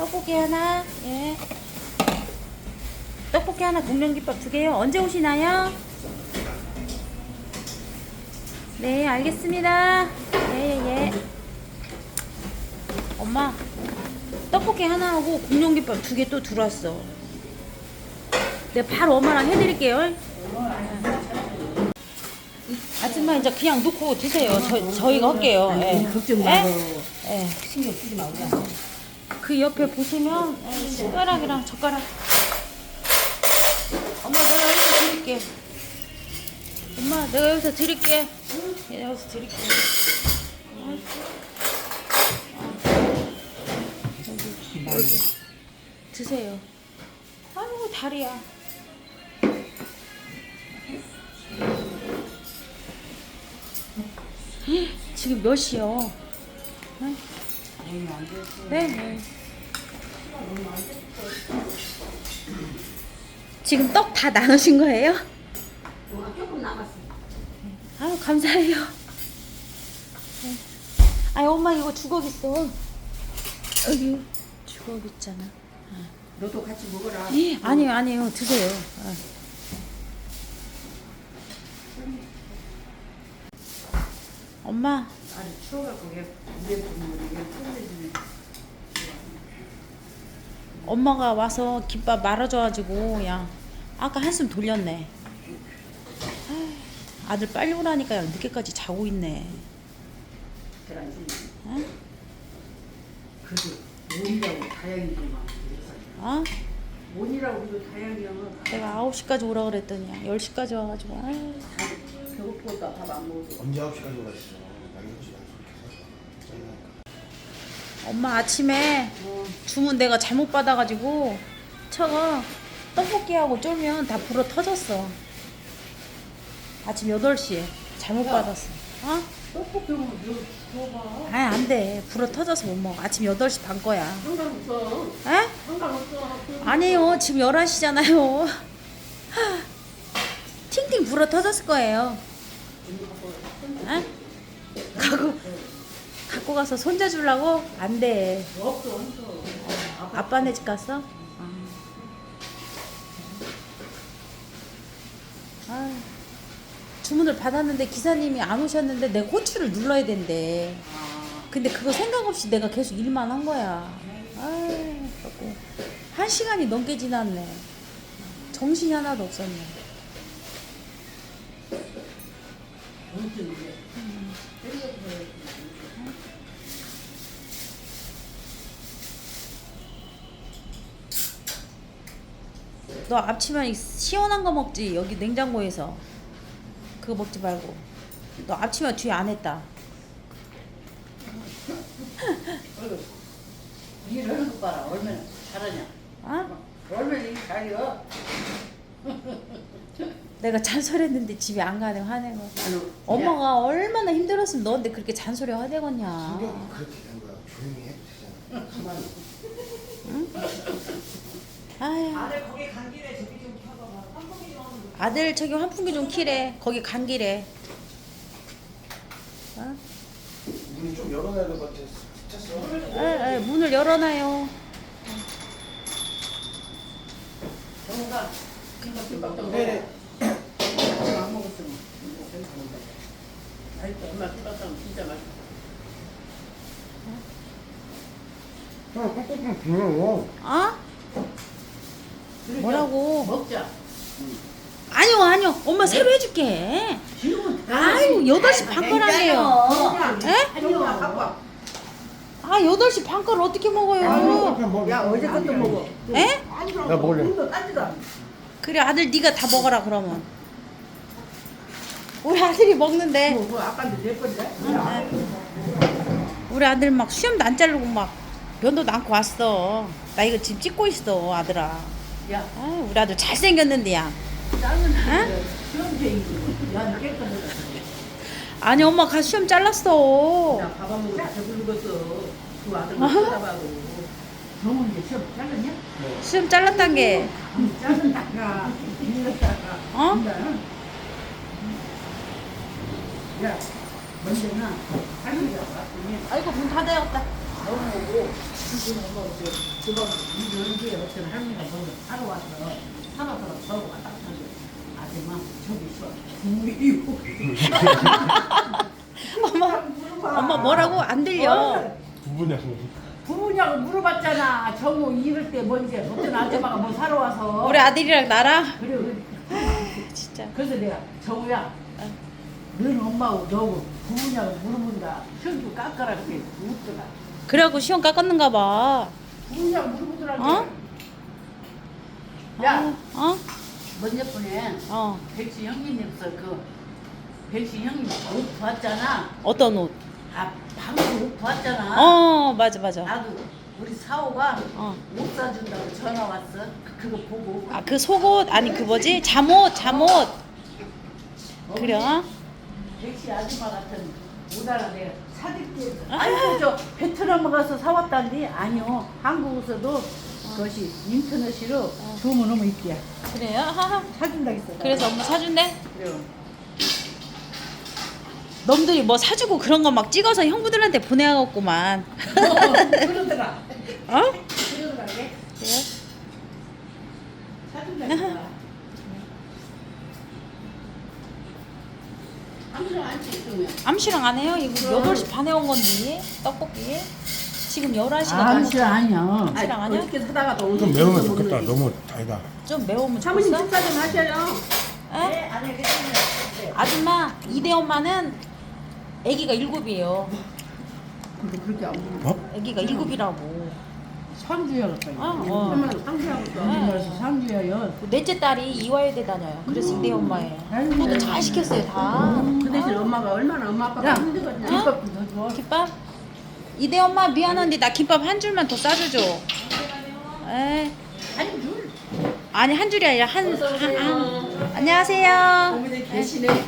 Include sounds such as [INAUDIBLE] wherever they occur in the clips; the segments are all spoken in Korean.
떡볶이 하나, 예. 떡볶이 하나, 공룡김밥 두 개요. 언제 오시나요? 네, 알겠습니다. 예, 예, 예. 엄마, 떡볶이 하나 하고 공룡김밥 두 개 또 들어왔어. 내가 바로 엄마랑 해드릴게요. 아줌마 이제 그냥 놓고 드세요. 저, 저희가 할게요. 예. 걱정 예? 말고 예. 신경 쓰지 말고 그 옆에 보시면 예, 숟가락이랑 젓가락. 엄마 내가 여기서 드릴게. 엄마 내가 여기서 드릴게. 예, 여기서 드릴게. 어. 여기, 드세요. 아이고 다리야. 헉, 지금 몇 시요? 네? 네. 네. 지금 떡 다 나누신 거예요? 조금 남았어 아유 감사해요. 네. 아니 엄마 이거 주걱 있어. 여기 주걱 있잖아. 너도 같이 먹어라 예, 아니에요 아니에요 드세요. 아. 엄마 아니 추워갖고 얘 위에 보면 얘 끝내주네 엄마가 와서 김밥 말아줘가지고 그냥 아까 한숨 돌렸네. 아들 빨리 오라니까 그냥 늦게까지 자고 있네. 어? 내가 9시까지 오라 그랬더니 10시까지 와가지고 아유, 배고프니까 밥 안 먹어도 언제 9시까지 오라 했어? 엄마 아침에 주문 내가 잘못 받아가지고 저거 떡볶이하고 쫄면 다 불어 터졌어. 아침 8시에 잘못 받았어. 어? 떡볶이 이거 줘봐 아이 안 돼. 불어 터져서 못 먹어. 아침 8시 반 거야. 상관없어 에? 상관없어 아니에요. 지금 11시잖아요. 팅팅 불어 터졌을 거예요. 에? 갖고, 갖고 가서 손자 주려고? 안 돼. 없어 없어 아빠네 집 갔어? 아, 주문을 받았는데 기사님이 안 오셨는데 내가 호출을 눌러야 된대. 근데 그거 생각 없이 내가 계속 일만 한 거야. 아, 그래갖고 한 시간이 넘게 지났네. 정신이 하나도 없었네. 언제 그래 너 앞치마 이 시원한 거 먹지? 여기 냉장고에서. 그거 먹지 말고. 너 앞치마 뒤에 안 했다. 어이구 일을 하는 거 봐라. 얼마나 잘하냐. 어? 얼마나 일 잘해요? [LAUGHS] 내가 잔소리했는데 집에 안 가네 화내고. 아니, 엄마가 얼마나 힘들었으면 너한테 그렇게 잔소리 화내겠냐. 신경이 그렇게 된 거야. 조용히 해도 되잖아 [LAUGHS] 가만히 [LAUGHS] 아유. 아들 저기 환풍기 좀 키래. 거기 감기래. 어? 문이 좀 열어놔야 될 것 같아 스쳤어 에, 에, 문을 열어놔요. 정우가 김밥 좀 네네 안 먹었으면 맛있다 엄마 김밥탕 진짜 맛있다 형 꾹꾹꾹 불러 어? 뭐라고? 먹자 아니요, 아니요. 엄마 새로 해줄게. 지금은 아유, 8시 반 거라네요. 에? 아니요 아, 8시 반 거를 어떻게 먹어요? 야 어제 것도 먹어 에? 나 먹을래 그래, 아들 네가 다 먹어라 그러면. 우리 아들이 먹는데 뭐 아빠한테 낼 건데 우리 아들 막 수염도 안 자르고 막 면도도 안고 왔어. 나 이거 지금 찍고 있어, 아들아. 야 아, 우리 아들 잘생겼는데 야. 짱은 에? 수영쟁이 야 깨끗하다 아니 엄마 가 수염 잘랐어. 야, 밥안 먹고 배부르겠어. 그 아들만 쳐다봐고. 정은 이제 시험 잘랐냐? 수염 잘랐단 게. 잘랐다가, 밀렸다가. 어? 야, 할머니가 왔더니, 아이고 문 닫아야겠다. 정오고 지금 엄마 이제 주방 이 연기에 어떤 할머니가 먼저 사러 와서 사러서 저거 왔다 갔다 아줌마 저기 있어. 엄마 엄마 뭐라고? 안 들려. 부부냐고. 부부냐고 물어봤잖아. 정오 이럴 때 뭔지 어떤 아줌마가 뭐 사러 와서. 우리 아들이랑 나랑? 그래 그래. 진짜. 그래서 내가 정우야 너는 엄마하고 너하고 부부냐고 물어본다 형도 깎아라 그렇게 묻더라 그래갖고 시험 깎았는가 봐. 부부냐고 물어보더라고 어? 야 어? 먼저번에 어. 백시 형님께서 그 백시 형님 옷 봤잖아 어떤 옷? 아 방금 옷 봤잖아 어 맞아 맞아. 나도 우리 사오가 어. 옷 사준다고 전화 왔어 그, 그거 보고 아 그 속옷 아니 그 뭐지 잠옷 잠옷. 그래? 백시 아줌마 같은 옷 하나 내가 사줄게 아이고 저 베트남 가서 사왔다는데 아니요 한국에서도 그것이 인터넷으로 주문하면 있대야 그래요? 하하. 사준다 했어 그래서 엄마 사준대? 그래요 놈들이 뭐 사주고 그런 거 막 찍어서 형부들한테 보내갖고만. 그러더라 어? 그러더라 이게 그래요? 사준다 했어 아무도 안 찍으면 암시랑 안 해요? 이거 8시 반에 온 건데 떡볶이 지금 11시가 암시 아니야 암시랑 아니야? 어떻게 사다가 또좀 매우면 좋겠다. 너무 달다. 좀 매우면 사모님 좋겠어? 식사 좀 하셔요 에? 네 아니 괜찮아요 아줌마 이대 엄마는 아기가 일곱이에요 근데 그렇게 안 보여 어? 아기가 일곱이라고 상주야 같다. 어, 어. 그러면 상주하고 또 우리나라에서 상주야요. 넷째 딸이 이화여대 다녀요 그래서 이대 엄마예요 아이고. 그것도 잘 시켰어요 다 그 대신 엄마가 얼마나 엄마 아빠가 힘들었냐. 김밥도 더 줘. 김밥? 이대 엄마 미안한데 나 김밥 한 줄만 더 싸줘줘 에한 줄. 아니 한 줄이 아니라 한, 한, 한. 안녕하세요 어머니 계시네. [LAUGHS]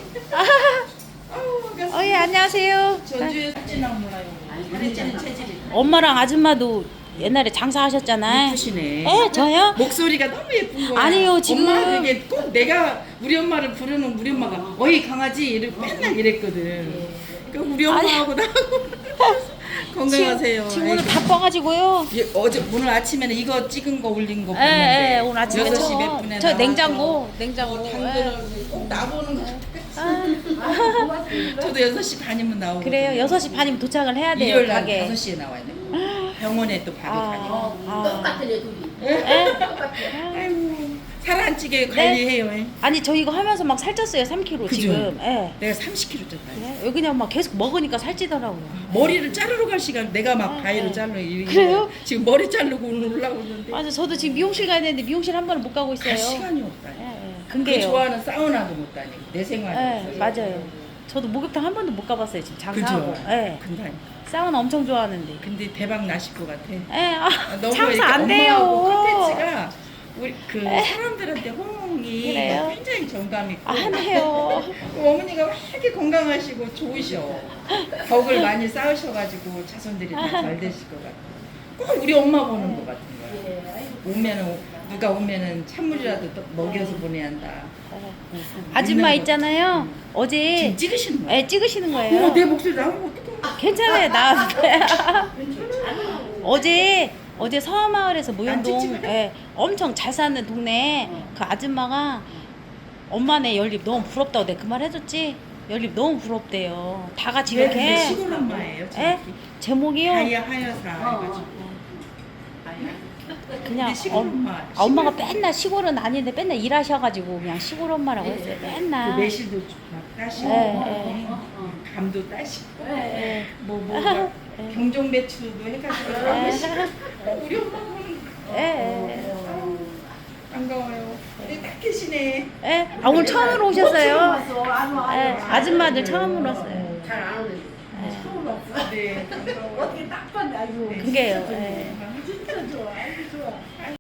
어, 예, 안녕하세요. 전주에 찌나 몰라요. 살이 찌는 체질이. 엄마랑 아줌마도 옛날에 장사하셨잖아요. 예쁘시네. 예, 저요? 목소리가 너무 예쁜 거야. 아니요, 지금- 엄마 그게 꼭 내가 우리 엄마를 부르는 우리 엄마가 어이 강아지 이렇게 맨날 이랬거든. 그 우리 엄마하고 나하고 [LAUGHS] 건강하세요. 지금 오늘 아이고. 바빠가지고요. 예, 어제 오늘 아침에는 이거 찍은 거 올린 거 예, 예, 오늘 아침에 6시 저, 몇 분에 저 나와서 냉장고, 냉장고. 예. 당근을 꼭 나보는 거. 아, 저도 6시 반이면 나오고. 그래요. 6시 반이면 도착을 해야 돼요, 일요일 날 가게. 5시에 나와야 돼. 병원에 또 바로 가니까. 아, 아. 똑같은 애들이. 예? 아이고 살안 찌게 관리해요. 아니, 저 이거 하면서 막 살쪘어요, 3kg 그죠? 지금. 예. 내가 30kg 쪘다. 그래? 여기 그냥 막 계속 먹으니까 살찌더라고요. 머리를 자르러 갈 시간 내가 막 바위로 자르러 이- 그래요? 지금 머리 자르고 오늘 올라오는데 맞아, 저도 지금 미용실 가야 되는데 미용실 한 번을 못 가고 있어요. 갈 시간이 없다. 예, 예. 그 근데요. 좋아하는 사우나도 못 다니고 내 생활이 예, 없어서. 맞아요. 저도 목욕탕 한 번도 못 가봤어요, 지금 장사하고. 그죠? 예. 근데 사우나 엄청 좋아하는데. 근데 대박 나실 것 같아. 예, 아, 너무 장사 이렇게 안 엄마하고 돼요. 콘텐츠가 우리 그 사람들한테 호응이 그래요? 굉장히 정감 있고 안 해요. [LAUGHS] 그 어머니가 왜 이렇게 건강하시고 좋으셔. 덕을 많이 쌓으셔가지고 자손들이 다 잘 되실 것 같아. 꼭 우리 엄마 보는 것 같은 거야. 오면은 누가 오면은 찬물이라도 또 먹여서 보내야 한다. 아줌마 있잖아요. 지금 어제 찍으시는 거야? 예, 찍으시는 어머 거예요. 내 목소리 나오면 어떡해? 괜찮아요, 나. [LAUGHS] 어제 어제 서마을에서 안 모현동. 예, 엄청 잘 사는 동네에 그 아줌마가 엄마네 연립 너무 부럽다고 내가 그 말 해줬지. 연립 너무 부럽대요. 다 같이 왜 이렇게. 근데 시골 엄마예요? 예? 제목이? 제목이요. 하야 하여사 해가지고 그냥 엄, 엄마, 아, 엄마가 시골 맨날 시골은 아닌데 맨날 일하셔가지고 그냥 시골 엄마라고 했어요. 맨날. 그 매실도 막 따시고 예, 감도 따시고 예. 뭐뭐 [LAUGHS] 막 경종 배추도 해가지고 따시고 우리 엄마 예, 예. 아우, 반가워요. 네, 딱 계시네. 예. 아 오늘 처음으로 오셨어요. 왔어. 안 와. 예, 아줌마들 처음으로 왔어요. 잘안 오네. 처음 왔어. 네, 반가워요. 어떻게 딱 봤네. 아이고. 그게요. 예. Tudo ótimo.